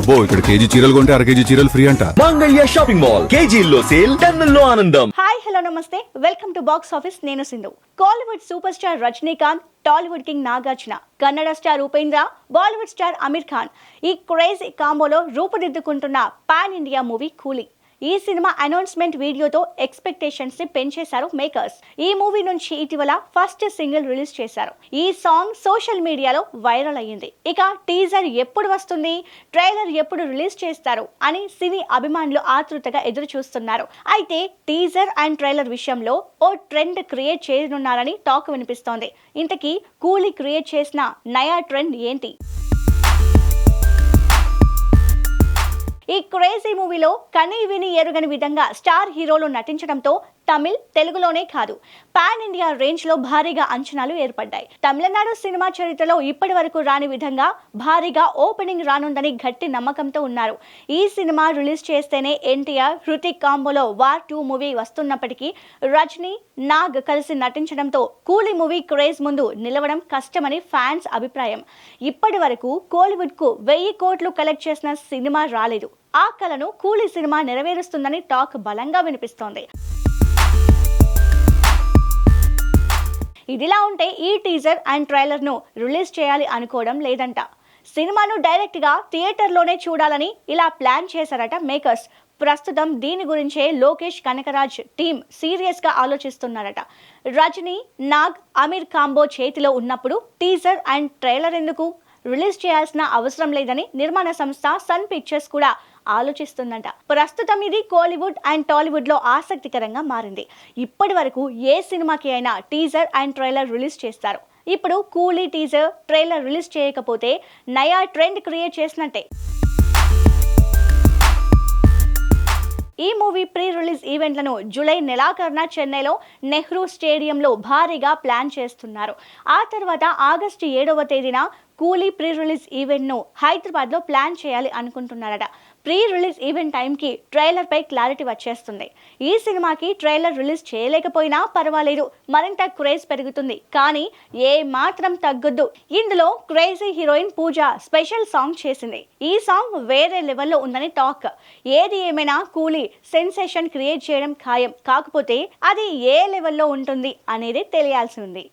అబ్బో ఇక్కడ కేజీ చీరలు కొంటే అర కేజీ చీరలు ఫ్రీ అంట. Mangalya shopping mall. కేజీల్లో సేల్ టన్నుల్లో ఆనందం. హాయ్ హలో నమస్తే. Welcome to box office. నేను Sindhu. Kollywood super star Rajinikanth Tollywood king Nagarjuna Kannada star Upendra Bollywood star Aamir Khan. ఈ క్రేజీ కాంబోలో రూపుదిద్దుకుంటున్న పాన్ ఇండియా మూవీ కూలీ. ఈ సినిమా అనౌన్స్మెంట్ వీడియోతో ఎక్స్పెక్టేషన్స్ని పెంచేశారు makers ఈ మూవీ నుంచి ఇటీవల ఫస్ట్ సింగిల్ రిలీజ్ చేశారు. ఈ సాంగ్ సోషల్ మీడియాలో వైరల్ అయ్యింది. ఇక టీజర్ ఎప్పుడు వస్తుంది? ట్రైలర్ ఎప్పుడు రిలీజ్ చేస్తారు? అని సినీ అభిమానులు ఆతృతగా ఎదురు చూస్తున్నారు అయితే టీజర్ అండ్ ట్రైలర్ విషయంలో ఓ ట్రెండ్ క్రియేట్ చేయనున్నారని టాక్ వినిపిస్తోంది. ఇంతకీ కూలీ క్రియేట్ చేసిన నయా ట్రెండ్ ఏంటి? ఈ క్రేజీ మూవీలో కనీ విని ఎరుగని విధంగా స్టార్ హీరోలు నటించడంతో తమిళ్ తెలుగులోనే కాదు. పాన్ ఇండియా రేంజ్లో భారీగా అంచనాలు ఏర్పడ్డాయి. తమిళనాడు సినిమా చరిత్రలో ఇప్పటి వరకు రాని విధంగా భారీగా ఓపెనింగ్ రానుందని గట్టి నమ్మకంతో ఉన్నారు. ఈ సినిమా రిలీజ్ చేస్తేనే ఎన్టీఆర్ హృతిక్ కాంబోలో వార్ టూ మూవీ వస్తున్నప్పటికీ రజనీ నాగ్ కలిసి నటించడంతో కూలీ మూవీ క్రేజ్ ముందు నిలవడం కష్టమని ఫ్యాన్స్ అభిప్రాయం. ఇప్పటి వరకు కోలీవుడ్కు వెయ్యి కోట్లు కలెక్ట్ చేసిన సినిమా రాలేదు. ఆ కలను కూలీ సినిమా నెరవేరుస్తుందని టాక్ బలంగా వినిపిస్తోంది. ఇదిలా ఉంటే ఈ టీజర్ అండ్ ట్రైలర్ను రిలీజ్ చేయాలి అనుకోవడం లేదంట. సినిమాను డైరెక్ట్గా థియేటర్లోనే చూడాలని ఇలా ప్లాన్ చేశారట మేకర్స్. ప్రస్తుతం దీని గురించే లోకేష్ కనకరాజ్ టీం సీరియస్గా ఆలోచిస్తున్నారట. రజనీ నాగ్ అమీర్ కాంబో చేతిలో ఉన్నప్పుడు టీజర్ అండ్ ట్రైలర్ ఎందుకు? రిలీజ్ చేయాల్సిన అవసరం లేదని నిర్మాణ సంస్థ సన్ పిక్చర్స్ కూడా ఆలోచిస్తుందంట. ప్రస్తుతం ఇది కోలీవుడ్ అండ్ టాలీవుడ్లో ఆసక్తికరంగా మారింది. ఇప్పటి వరకు ఏ సినిమాకి అయినా టీజర్ అండ్ ట్రైలర్ రిలీజ్ చేస్తారు. ఇప్పుడు కూలీ టీజర్ ట్రైలర్ రిలీజ్ చేయకపోతే నయా ట్రెండ్ క్రియేట్ చేసినట్టే. ఈ మూవీ ప్రీ రిలీజ్ ఈవెంట్లను జూలై నెలాఖరున చెన్నైలో నెహ్రూ స్టేడియంలో భారీగా ప్లాన్ చేస్తున్నారు. ఆ తర్వాత ఆగస్టు ఏడవ తేదీన కూలీ ప్రీ రిలీజ్ ఈవెంట్ను హైదరాబాద్లో ప్లాన్ చేయాలి అనుకుంటున్నారట. ప్రీ రిలీజ్ ఈవెంట్ టైంకి ట్రైలర్పై క్లారిటీ వచ్చేస్తుంది. ఈ సినిమాకి ట్రైలర్ రిలీజ్ చేయలేకపోయినా పర్వాలేదు మరింత క్రేజ్ పెరుగుతుంది. కానీ ఏ మాత్రం తగ్గొద్దు. ఇందులో crazy heroine Pooja special song చేసింది. ఈ సాంగ్ వేరే లెవెల్లో ఉందని టాక్ ఏది ఏమైనా కూలీ సెన్సేషన్ క్రియేట్ చేయడం ఖాయం. కాకపోతే అది ఏ లెవెల్లో ఉంటుంది అనేది తెలియాల్సి ఉంది.